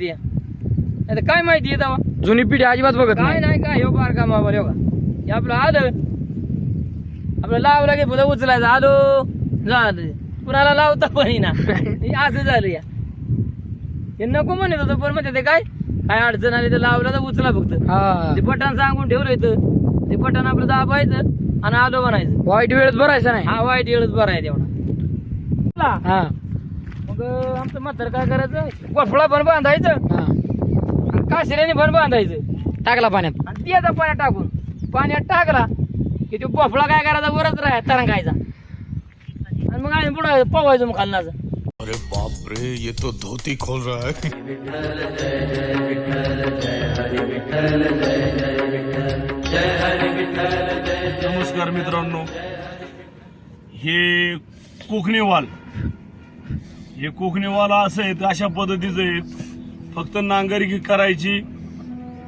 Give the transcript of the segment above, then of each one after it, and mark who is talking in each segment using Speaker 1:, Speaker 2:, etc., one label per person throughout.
Speaker 1: ते नाही काय माहिती आहे तेव्हा?
Speaker 2: जुनी पिढी अजिबात बघत
Speaker 1: काय
Speaker 2: नाही.
Speaker 1: काय हो बार का मामा हो का हे आपलं आलं. आपलं लावलं की पुढं उचलायचं. आलो. झालं. कुणाला लावता पण ना असं झालं या. हे नको म्हणत होतं पण म्हणते ते काय? काय अडचण आली तर लावलं तर उचला फक्त.
Speaker 2: हा.
Speaker 1: ते बटन सांगून ठेवलं इथं. ते बटन आपलं दाबायचं आणि आलो बनायचं
Speaker 2: वाईट वेळेत भरायचा नाही.
Speaker 1: हा वाईट वेळच बरं आहे तेवढा
Speaker 2: हा.
Speaker 1: आमचं म्हातार काय करायचं? गोफळा पण बांधायचं.
Speaker 2: हा.
Speaker 1: आणि काशिऱ्याने पण बांधायचं.
Speaker 2: टाकला पाण्यात.
Speaker 1: आणि द्यायचा पाण्यात टाकून. पाण्यात टाकला की तो पोफळा काय करायचा? वरच राहा तरंगायचा. आणि मग आम्ही पुढे पवायचो मग खालनाचं.
Speaker 3: अरे बाप रे ये तो धोती खोल रहा है.
Speaker 4: नमस्कार मित्रांनो. हे कोकणी वाल हे कोकणीवाला असं आहेत अशा पद्धतीचं आहेत. फक्त नांगरकी करायची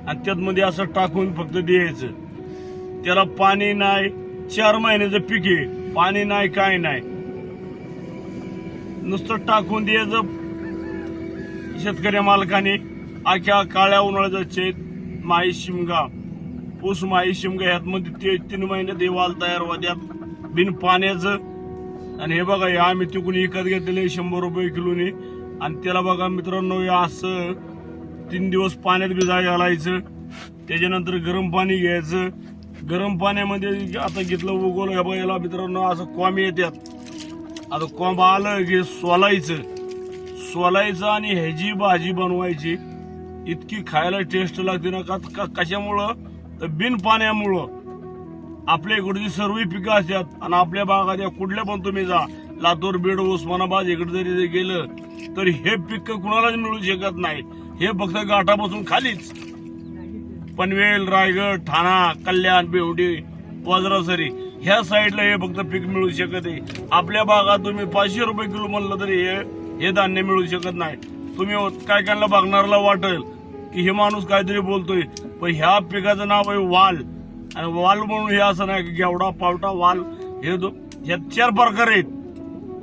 Speaker 4: आणि त्यातमध्ये असं टाकून फक्त द्यायचं. त्याला पाणी नाही चार महिन्याचं पीक आहे. पाणी नाही काय नाही. नुसतं टाकून द्यायचं. शेतकरी मालकाने आख्या काळ्या उन्हाळ्याचं शेत माई शिमगा. ऊस माई शिमगा ह्यात मध्ये ते तीन महिन्यात हे वाल तयार होत्यात. बिन पाण्याचं आणि हे बघा या आम्ही तिकून विकत घेतलेले शंभर रुपये किलोने. आणि त्याला बघा मित्रांनो या असं तीन दिवस पाण्यात भिजा घालायचं. त्याच्यानंतर गरम पाणी घ्यायचं. गरम पाण्यामध्ये आता घेतलं उगवलं हे बघा याला मित्रांनो असं कॉम येतात आता कोंब आलं की सोलायचं. सोलायचं आणि ह्याची भाजी बनवायची. इतकी खायला टेस्ट लागते ना का- कशामुळं? तर बिन पाण्यामुळं आपल्या इकडची सर्व पिकं असतात आणि आपल्या भागात या कुठल्या पण तुम्ही जा लातूर बीड उस्मानाबाद इकडे जरी गेलं तर हे पिकं कुणालाच मिळू शकत नाही. हे फक्त गाठापासून खालीच. पनवेल रायगड ठाणा कल्याण बेवडी वज्रासरी ह्या साईडला हे फक्त पीक मिळू शकत आहे. आपल्या भागात तुम्ही पाचशे रुपये किलो म्हणलं तरी हे हे धान्य मिळू शकत नाही. तुम्ही हो- काय कायला बघणारला वाटेल की हे माणूस काहीतरी बोलतोय पण ह्या पिकाचं नाव आहे वाल. आणि वाल म्हणून हे असं नाही की गेवडा पावटा वाल हे दो ह्या चार प्रकार आहेत.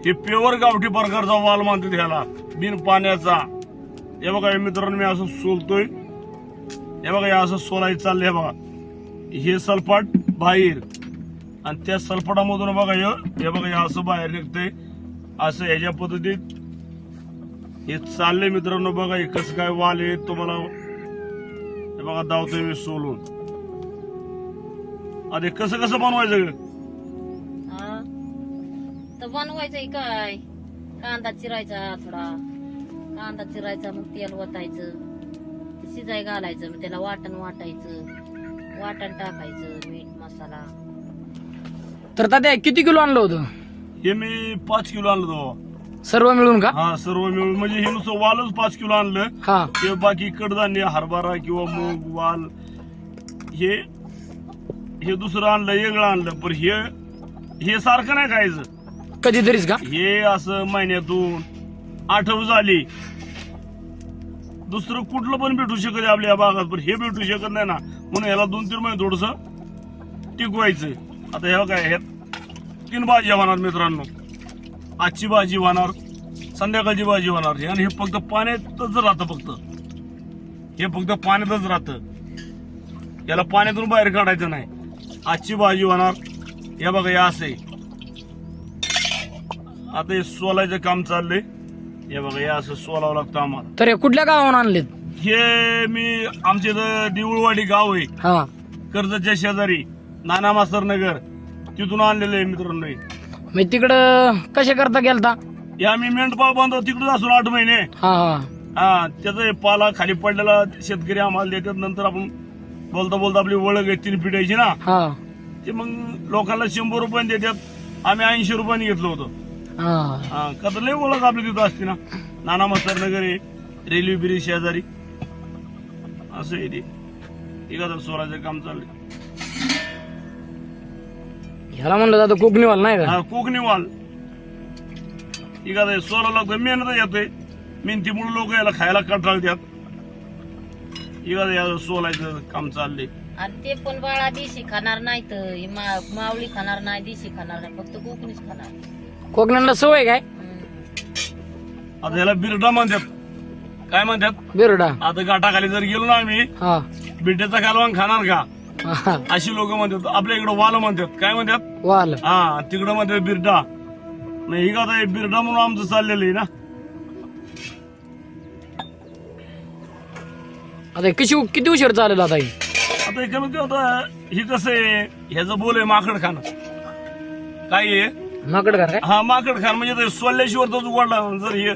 Speaker 4: हे प्युअर गावठी प्रकारचा वाल मानतात ह्याला. बिन पाण्याचा. हे बघा हे मित्रांनो मी असं सोलतोय. हे बघा हे असं सोलायचं चाललंय हे बघा. हे सल्फाट बाहेर. आणि त्या सल्फाटामधून बघा हे हे बघा हे असं बाहेर निघतंय. असं ह्याच्या पद्धतीत हे चाललंय मित्रांनो बघा हे कसं काय वाल आहे तुम्हाला हे बघा धावतोय मी सोलून. अरे कसं कसं बनवायचं ग?
Speaker 5: हा? तर बनवायचंय काय? कांदा चिरायचा थोडा. कांदा चिरायचा मग तेल ओतायचं ते शिजाय घालायचं मग त्याला वाटण वाटायचं. वाटण टाकायचं मीठ मसाला.
Speaker 2: तर तात्या किती किलो आणलं होतं?
Speaker 4: हे मी पाच किलो आणलं तो
Speaker 2: सर्व मिळून का?
Speaker 4: हा सर्व मिळून. म्हणजे हे नुसतं वालच पाच किलो आणलं.
Speaker 2: हा.
Speaker 4: ते बाकी कडधान्य हरभरा किंवा मूग वाल हे हे दुसरं आणलं वेगळं आणलं पण हे हे सारखं नाही खायचं.
Speaker 2: कधीतरीच का?
Speaker 4: हे असं महिन्यातून आठव झाली. दुसरं कुठलं पण भेटू शकत आहे आपल्या भागात पण हे भेटू शकत नाही ना. म्हणून याला दोन तीन महिने थोडस टिकवायचं. आता हे काय हे तीन भाजी होणार मित्रांनो. आजची भाजी होणार संध्याकाळची भाजी होणार. आणि हे फक्त पाण्यातच राहतं फक्त. हे फक्त पाण्यातच राहतं. याला पाण्यातून बाहेर काढायचं नाही. आजची भाजी होणार. हे बघा हे असं आता हे सोलायचं काम चाललंय. हे बघा हे असं सोलावं लागतं आम्हाला.
Speaker 2: तर हे कुठल्या गावाहून आणलेत?
Speaker 4: हे मी आमच्या इथं देऊळवाडी गाव आहे.
Speaker 2: हा.
Speaker 4: कर्जतच्या शेजारी नाना मास्तर नगर. तिथून आणलेलं आहे मित्रांनो हे.
Speaker 2: मी तिकडं कशा करता गेलता?
Speaker 4: हे आम्ही मेंढपाळ बांधव तिकडून असून आठ महिने.
Speaker 2: हा हा.
Speaker 4: हा त्याचा हे पाला खाली पडलेला शेतकरी आम्हाला देतात. नंतर आपण बोलता बोलता आपली ओळख तीन पिढ्याची ना?
Speaker 2: हा.
Speaker 4: ते मग लोकांना शंभर रुपयाने देतात आम्ही ऐंशी रुपयाने घेतलं होतं.
Speaker 2: हा.
Speaker 4: हा का तर लय ओळख आपली तिथं असते ना? नाना मस्तर नगर आहे रेल्वे ब्रिज शेजारी. असं आहे ते. आहे सोलाचं काम चाललंय.
Speaker 2: ह्याला म्हणलं जातं कोकणीवाल नाही का?
Speaker 4: हा कोकणी वाल ठीक आहे सोला लागतं मेहनत येतोय मेहनतीमुळे लोक याला खायला कंटाळतात. ठीक आहे या सोलायचं काम चाललंय.
Speaker 5: आणि ते पण बाळा देशी खाणार नाही तर हे मा- मावळी खाणार नाही देशी खाणार नाही फक्त कोकणीच खाणार.
Speaker 2: कोकणाला सवय काय?
Speaker 5: हम्म.
Speaker 4: आता याला बिरडा म्हणतात. काय म्हणतात?
Speaker 2: बेरडा.
Speaker 4: आता गाठाखाली जर गेलो ना आम्ही
Speaker 2: हा.
Speaker 4: बिड्याचा कालवान खाणार का?
Speaker 2: हा.
Speaker 4: अशी लोक म्हणतात. आपल्या इकडं वाल म्हणतात. काय म्हणतात?
Speaker 2: वाल.
Speaker 4: हा तिकडं म्हणतात बिरडा. नाही ही का आता हे बिरडा म्हणून आमचं चाललेलं आहे ना.
Speaker 2: आता हे किती उशीर चालेल आता हे?
Speaker 4: आता हे कमीत कमी आता ही कसं आहे ह्याचं बोल आहे माकड खाणं. काय आहे
Speaker 2: माकड का काय?
Speaker 4: हा माकड खाण. म्हणजे ते सोल्याशिवर तर उघडला जर हे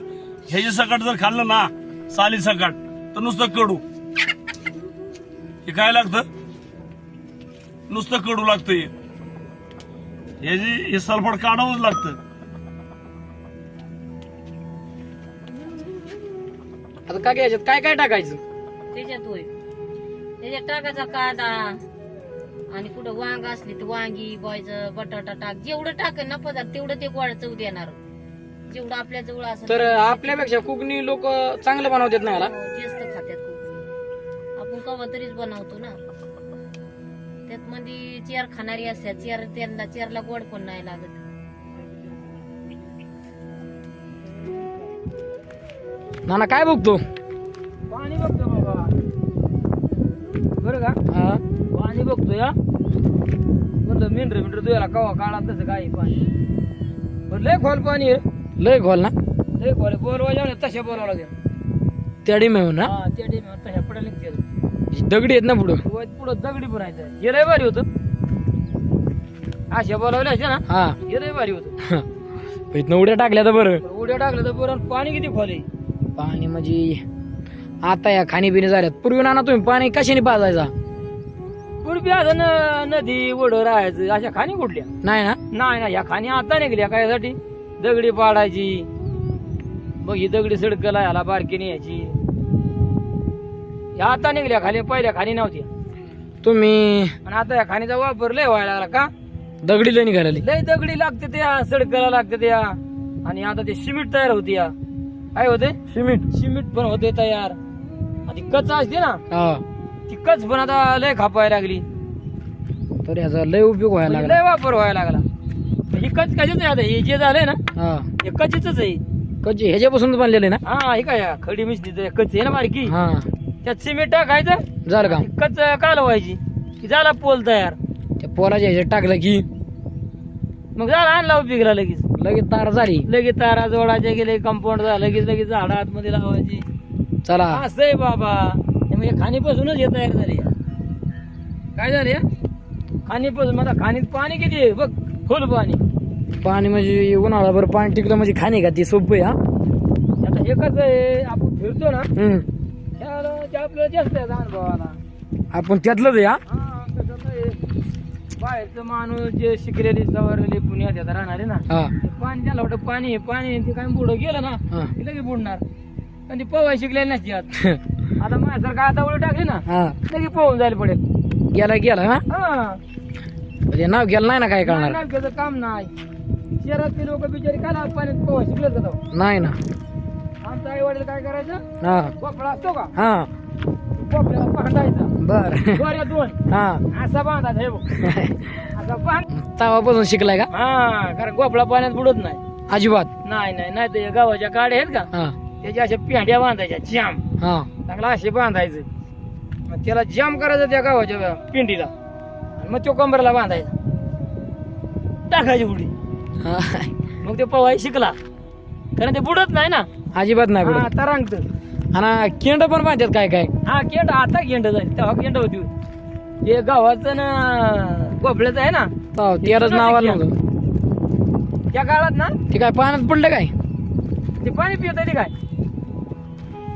Speaker 4: ह्याची सकाट जर खाल्लं ना साली सकाट तर नुसतं कडू. हे काय लागतं? नुसतं कडू लागतं हे. ह्याची हे सल्फर काढावंच लागतं.
Speaker 2: आता काय याच्यात काय काय टाकायचं?
Speaker 5: त्याच्यात होय त्याच्यात टाकायचा कांदा आणि कुठं वांग असली तर वांगी बॉयचं बटाटा टाक. जेवढं टाकेल ना पदार्थ तेवढं ते गोड चव देणार. जेवढं आपल्या जवळ असं
Speaker 2: तर आपल्यापेक्षा कोकणी लोक चांगलं बनवतात ना याला?
Speaker 5: जास्त खात्यात कोकणी. आपण कवा तरीच बनवतो ना. त्यात मध्ये चेअर खाणारी असतात. चेअर त्यांना चेअरला गोड पण नाही लागत.
Speaker 2: नाना काय बघतो?
Speaker 1: पाणी बघतो. बरं का?
Speaker 2: हा.
Speaker 1: पाणी बघतो या म्हणलं मेंढर मेंढर तुझ्याला कवा काळा तसं काय पाणी? बरं लय खोल पाणी आहे.
Speaker 2: लय खोल ना?
Speaker 1: लय खोल बोलवा तशा बोलावं लागेल.
Speaker 2: त्या डिमेहून ना
Speaker 1: हा त्या डेमी तशा पडायला लागते
Speaker 2: दगडी आहेत ना पुढं?
Speaker 1: पुढं दगडी पण आहे. हे लय भारी होतं. अशा बोलावल्या अशा ना?
Speaker 2: हा.
Speaker 1: हे लय भारी होतं.
Speaker 2: इथनं उड्या टाकल्या तर बरं.
Speaker 1: बरं, उड्या टाकलं तर बरं पाणी किती खोल आहे.
Speaker 2: पाणी म्हणजे आता या खाणीपिणी झाल्यात. पूर्वी नाना तुम्ही पाणी कशाने पाजायचा?
Speaker 1: पूर्वी आता न- नदी ओढ राहायचं अशा खाणी कुठल्या?
Speaker 2: नाही ना?
Speaker 1: नाही ना या खाणी आता निघल्या कायसाठी दगडी पाडायची. मग ही दगडी सडकला ह्याला बारकीने यायची ह्या आता निघल्या खाली पहिल्या खाणी नव्हत्या.
Speaker 2: तुम्ही
Speaker 1: आणि आता या खाणीचा वापर लय व्हायला लागला का?
Speaker 2: दगडी लय निघालेली.
Speaker 1: लय दगडी लागते त्या सडकाला लागते त्या. आणि आता ते सिमेंट तयार होते या. काय होते? सिमेंट. सिमेंट पण होते तयार. आणि कच असते ना
Speaker 2: हा.
Speaker 1: ती कच पण आता लय खापायला लागली.
Speaker 2: तर याचा लय उपयोग व्हायला
Speaker 1: म्हणजे
Speaker 2: लागला.
Speaker 1: लय वापर व्हायला लागला. ही कच कशाच आहे आता? हे जे झालंय ना
Speaker 2: हा.
Speaker 1: हे कचीच आहे.
Speaker 2: कधी ह्याच्यापासून बनलेले ना?
Speaker 1: हा हे काय खडी मिसली कच आहे ना बारकी?
Speaker 2: हा.
Speaker 1: त्यात सिमेंट टाकायचं.
Speaker 2: झालं का?
Speaker 1: कच कालवायची. की झाला पोल तयार.
Speaker 2: त्या पोलाच्या ह्याच्यात टाकलं की
Speaker 1: मग झाला आणला उपयोगला लगेच.
Speaker 2: लगेच तार झाली.
Speaker 1: लगेच तारा जोडायच्या गेले कंपाऊंड झालं लगेच लगेच झाडं आतमध्ये लावायची.
Speaker 2: चला.
Speaker 1: असं आहे बाबा. हे म्हणजे खाणीपासूनच हे तयार झाले. काय झाले? खाणीपासून मला खाणीत पाणी किती आहे? बघ फुल पाणी.
Speaker 2: पाणी म्हणजे उन्हाळाभर पाणी टिकलं म्हणजे खाणे का? ती सोपं आहे हा?
Speaker 1: आता हे कसं आहे? आपण फिरतो ना
Speaker 2: हम्म.
Speaker 1: त्याला ते आपल्याला जास्त आहे अनुभवाला.
Speaker 2: आपण त्यातलंच आहे हा?
Speaker 1: हा, कसं आहे, बाहेरचं माणूस जे शिकलेले सवारलेले पुण्यात येतात राहणारे ना
Speaker 2: हा.
Speaker 1: ते पाणी त्याला वाटतं पाणी आहे पाणी आहे, ते काय पुढं गेलं ना
Speaker 2: हा.
Speaker 1: लगेच बुडणार. पण ती पोवाय शिकलेली नसते आत. आता माझ्यासारखं आता उडी टाकली ना
Speaker 2: हा.
Speaker 1: लगेच पोहून जायला पडेल.
Speaker 2: गेला गेला ना
Speaker 1: हा.
Speaker 2: म्हणजे नाव गेलं नाही ना काय कळणार
Speaker 1: नाही नाव काम नाही. शहरातले लोक बिचारे काय पाण्यात पोहा शिकले?
Speaker 2: नाही ना.
Speaker 1: आमचं आई वडील काय करायचं?
Speaker 2: हा.
Speaker 1: गोफळा असतो का?
Speaker 2: हा.
Speaker 1: गोफळ्याला बांधायचा
Speaker 2: बर.
Speaker 1: दोन.
Speaker 2: हा.
Speaker 1: असा बांधायचा हे बघ. असा बांध.
Speaker 2: तवापासून शिकलाय का?
Speaker 1: हा कारण गोफळा पाण्यात बुडत नाही.
Speaker 2: अजिबात.
Speaker 1: नाही नाही नाही ते गावाच्या काड्या आहेत का?
Speaker 2: हा.
Speaker 1: त्याच्या अशा पेंड्या बांधायच्या जाम.
Speaker 2: हा.
Speaker 1: चांगला असे बांधायचं. मग त्याला जाम करायचं त्या गावाच्या पिंडीला. आणि मग तो कमरेला बांधायचा. टाकायची उडी.
Speaker 2: हा.
Speaker 1: मग ते पवाय शिकला. कारण ते बुडत नाही ना.
Speaker 2: अजिबात नाही
Speaker 1: हा
Speaker 2: पडत
Speaker 1: तरंगत.
Speaker 2: आणि केंड पण बांधतात काय काय?
Speaker 1: हा केंड आता केंड झाली. तेव्हा केंड होती. ते गावाचं ना गोफळ्याचं आहे ना.
Speaker 2: तवा तेरच नाव आलं नव्हतं.
Speaker 1: त्या काळात ना
Speaker 2: ते काय पाण्यात पडलं काय?
Speaker 1: ते पाणी पित ते काय?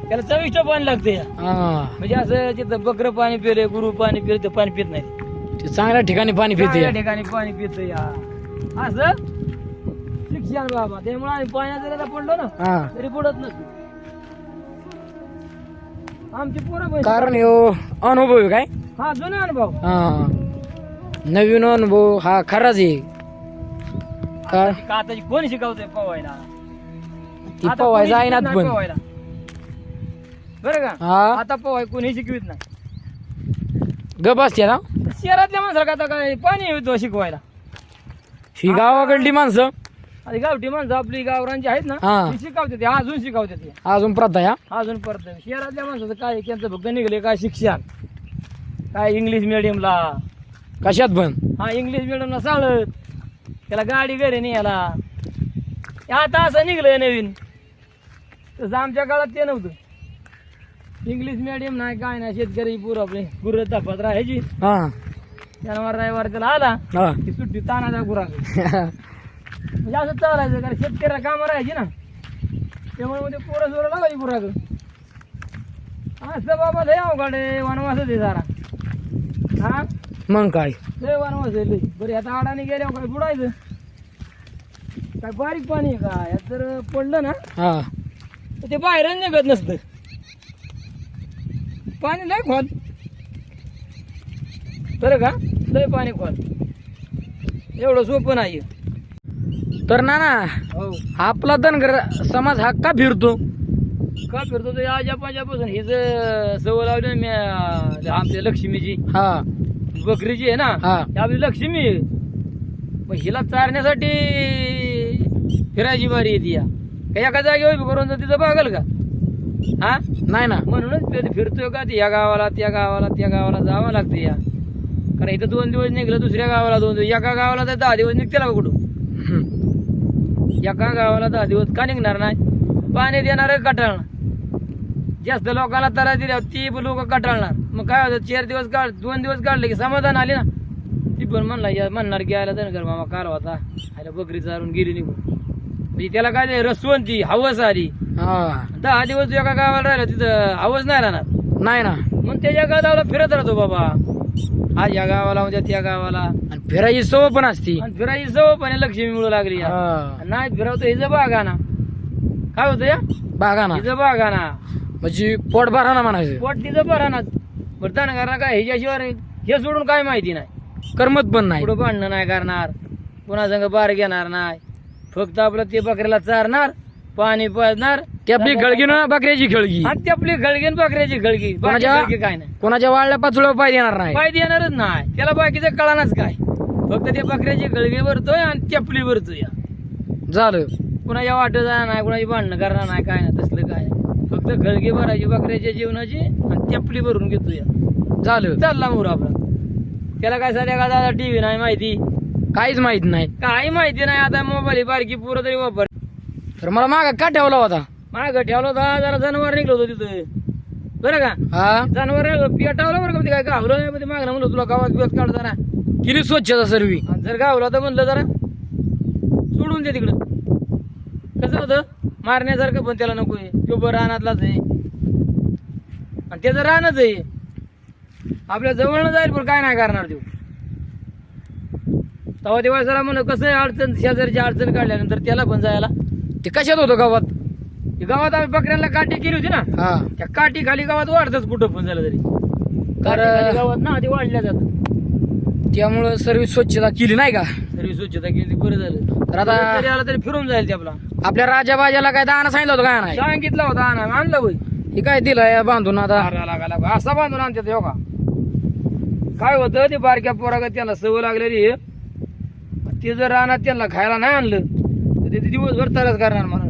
Speaker 1: त्याला चविष्ट पाणी लागते
Speaker 2: हा.
Speaker 1: म्हणजे असं तिथं बकरं पाणी पिले गुरु पाणी पिले ते पाणी पित नाही
Speaker 2: ते चांगल्या ठिकाणी पाणी पिते.
Speaker 1: चांगल्या ठिकाणी पाणी पित या. असं? शिक्षण बाबा त्यामुळे आम्ही पाण्यात जरी पडलो ना
Speaker 2: हा.
Speaker 1: तरी बुडत नसतो. आमची पोरं पण
Speaker 2: कारण ह्यो अनुभव आहे काय?
Speaker 1: हा जुना अनुभव.
Speaker 2: हा. नवीन अनुभव हा खराच आहे. काय?
Speaker 1: का आता कोण शिकवतोय पोवायला?
Speaker 2: ती
Speaker 1: आता
Speaker 2: पवाय
Speaker 1: कोणी
Speaker 2: जाईनात
Speaker 1: शिकवत नाही
Speaker 2: पण.
Speaker 1: पोवायला. बरं का?
Speaker 2: हा.
Speaker 1: आता पोवाय कोणी शिकवित नाही.
Speaker 2: गप असते ना?
Speaker 1: शहरातल्या माणसाला आता काय पाणी येतो शिकवायला?
Speaker 2: ही गावाकडली माणसं.
Speaker 1: आणि गावठी माणसं आपली गावरांची आहेत ना
Speaker 2: हा.
Speaker 1: ती शिकवते ते अजून शिकवते ते.
Speaker 2: अजून प्रथा या?
Speaker 1: अजून परत शहरातल्या माणसाचं काय त्यांचं फक्त निघले काय शिक्षण? काय इंग्लिश मिडियमला
Speaker 2: कशात पण?
Speaker 1: हा इंग्लिश मिडियमला चालत. त्याला गाडी घरी नाही याला आता असं निघलंय नवीन. तसं आमच्या काळात ते नव्हतं. इंग्लिश मिडियम नाही काय नाही शेतकरी पूर आपले. गुरं तापत राहायची.
Speaker 2: हा.
Speaker 1: शनिवार रविवार त्याला आला
Speaker 2: हा.
Speaker 1: की सुट्टी तानाचा गुरा म्हणजे असं चालायचं कारण शेतकऱ्याला कामं राहायची ना. त्यामुळे मग ते पोरं सोरं लावायची गुराक असं बाबा लय अवघड आहे वनवास आहे सारा हा?
Speaker 2: मग काय?
Speaker 1: लय वनवास आहे लय. बरे आता अडाणी गेल्यावर काय बुडायचं? काय बारीक पाणी आहे का? यात जर पडलं ना
Speaker 2: हा.
Speaker 1: तर ते बाहेरच निघत नसतं. पाणी लय खोल. बरं का? लय पाणी खोल. एवढं सोपं नाही
Speaker 2: तर ना ना
Speaker 1: हो.
Speaker 2: आपला धनगर समाज हा का फिरतो?
Speaker 1: का फिरतो? तो आजा पाजापासून हिच सवय लावली मी आमच्या लक्ष्मीची.
Speaker 2: हा.
Speaker 1: बकरीची आहे ना
Speaker 2: हा.
Speaker 1: आपली लक्ष्मी. मग हिला चारण्यासाठी फिरायची बारी येते या. का एका जागेवर करून तिथं बघाल का? हा?
Speaker 2: नाही ना.
Speaker 1: म्हणूनच फिर- फिरतोय का या गावाला त्या गावाला त्या गावाला जावं लागतं या. कारण इथं दोन दिवस निघलं दुसऱ्या गावाला दोन दिवस. एका गावाला तर दहा दिवस निघते का कुठं. एका गावाला दहा दिवस का निघणार नाही? पाणी देणार कटाळणार. जास्त लोकांना तरा दिल्या ती लोक कटाळणार. मग काय होतं? चार दिवस काढ दोन दिवस काढले की समाधान आले ना. ती पण म्हणला या म्हणणार की आला धनगर मामा काल होता अरे बकरी चारून गेली निघून. म्हणजे त्याला काय ते रसवंती हवस आली.
Speaker 2: हा.
Speaker 1: दहा दिवस एका गावाला राहिला तिथं हवस नाही राहणार.
Speaker 2: नाही ना.
Speaker 1: मग त्याच्या गावाला फिरत राहतो बाबा. आज या गावाला उद्या त्या गावाला.
Speaker 2: आणि फिरायची सवय पण असती.
Speaker 1: आणि फिरायची सवय पण लक्ष्मी मिळू लागली या.
Speaker 2: हा.
Speaker 1: नाही फिरवतो हिचं बागा ना काय होतं या?
Speaker 2: बागा ना
Speaker 1: हिचं बागा ना
Speaker 2: म्हणजे पोट भरा ना म्हणायचं.
Speaker 1: पोट तिचं बरा ना बरं ना काय ह्याच्याशिवाय हे सोडून काय माहिती नाही.
Speaker 2: करमत पण नाही.
Speaker 1: पुढं भांडणं नाही करणार. कुणा संग बार घेणार नाही. फक्त आपलं ते बकऱ्याला चारणार पाणी पाजणार
Speaker 2: ती आपली गळगी ना बकऱ्याची खळगी.
Speaker 1: आणि ती आपली आणि बकऱ्याची खळगी. बाकी
Speaker 2: कोणाच्या-
Speaker 1: खळगी काय नाही.
Speaker 2: कोणाच्या वाळल्या पाचुळ्या पाय देणार नाही.
Speaker 1: पाय देणारच नाही. त्याला बाकीचं कळानाच काय. फक्त ते बकऱ्याची खळगी भरतोय आणि चपली भरतोय.
Speaker 2: झालं.
Speaker 1: कुणाच्या वाटत जाणार नाही कुणाची भांडणं करणार नाही काय नाही तसलं काय फक्त खळगी भरायची बकऱ्याच्या जीवनाची आणि चपली भरून घेतोय.
Speaker 2: झालं.
Speaker 1: चालला मोर आपला. त्याला काय सध्या का दादा टीव्ही नाही माहिती.
Speaker 2: काहीच माहीत नाही.
Speaker 1: काही माहिती नाही आता मोबाईल बारकी पुरं तरी वापर.
Speaker 2: तर मला माग का ठेवला होता?
Speaker 1: माग ठेवला होता जरा जनावर निघलो होतो तिथं. बरं का?
Speaker 2: हा?
Speaker 1: जनावर पेटावलं बरं का ते काय गावलं नाही मध्ये? मागणं म्हणलं तुला गावात बिवात काढ जरा.
Speaker 2: किती स्वच्छता सर्वी?
Speaker 1: आणि जर गावला तर म्हणलं जरा सोडून दे तिकडं. कसं होतं? मारण्यासारखं पण त्याला नको आहे. तो बरं रानातलाच आहे. आणि त्याचं रानच आहे. आपल्या जवळनं जाईल पण काय नाही करणार देऊ तेव्हा तेव्हा जरा म्हण कसं अडचण? शेजारची अडचण काढल्यानंतर त्याला पण जायला.
Speaker 2: ते कशात होतं गावात?
Speaker 1: ते गावात आम्ही बकऱ्यांना काठी केली होती ना?
Speaker 2: हा.
Speaker 1: त्या काठी खाली गावात वाढतच कुठं पण झालं तरी. काठी गावात ना ते वाढल्या जातात.
Speaker 2: त्यामुळं सर्व स्वच्छता केली नाही का?
Speaker 1: तरी स्वच्छता केली बरं झालं.
Speaker 2: तर आता-
Speaker 1: तरी आला तरी फिरून जाईल ते आपला.
Speaker 2: आपल्या राजा बाजाला काय दाना सांगितलं होतं काय नाही?
Speaker 1: सांगितलं होता आणा आणलं होय.
Speaker 2: हे काय दिलंय बांधून आता?
Speaker 1: लागा लागा असा बांधून आणतात हो का? काय होतं ते बारक्या पोरागत त्याला सवय लागलेली आहे. ते जर रानात त्यांना खायला नाही आणलं तर ते दिवसभर तरच करणार म्हणा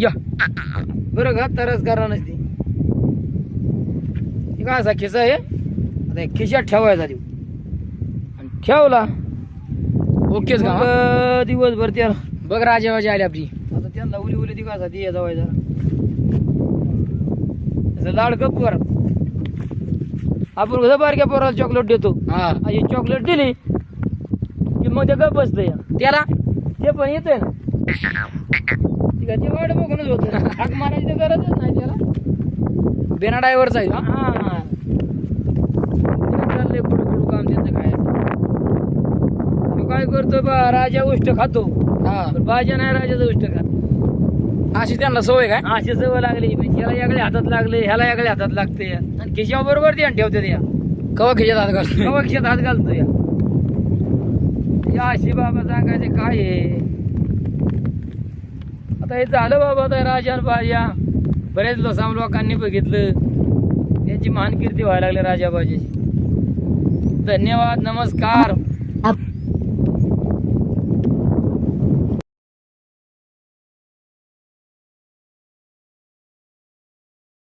Speaker 2: या.
Speaker 1: बरं का? तरच करणार नसते हे काय असा खिसा आहे? आता खिशात ठेवायचा देऊ. आणि ठेवला.
Speaker 2: ओकेच का?
Speaker 1: दिवसभर त्याला.
Speaker 2: बघ राजा बाजी आली आपली.
Speaker 1: आता त्यांना उली उली ती कसा ती जावाय जरा. लाड कप कर. आपण कसं बारक्या पोराला चॉकलेट देतो?
Speaker 2: हा.
Speaker 1: चॉकलेट दिली की मग ते गप बसतं या.
Speaker 2: त्याला?
Speaker 1: ते पण येतंय ना. ती वाट बघूनच होतं. हाक मारायची तर गरजच नाही त्याला.
Speaker 2: बेना ड्रायव्हरचा आहे हा?
Speaker 1: हा ते चाललंय कुठं कुठं काम त्यांचं काय तो काय करतो बा राजा उष्ट खातो.
Speaker 2: हा.
Speaker 1: भाज्या नाही राजाचं उष्ट खात.
Speaker 2: अशी त्यांना सवय काय?
Speaker 1: अशी सवय लागली म्हणजे याला याकडे हातात लागले ह्याला याकडे हातात लागते. आणि खिशा बरोबर ध्यान ठेवते या.
Speaker 2: कवा खिशात हात घाल
Speaker 1: कवा खिशात हात घालतो या? या अशी बाबा सांगायचे काय आहे? आता हे झालं बाबा आता राजा बाजा बरेच लोसाम लोकांनी बघितलं. त्यांची मानकीर्ती व्हायला लागली राजा बाजाची धन्यवाद नमस्कार.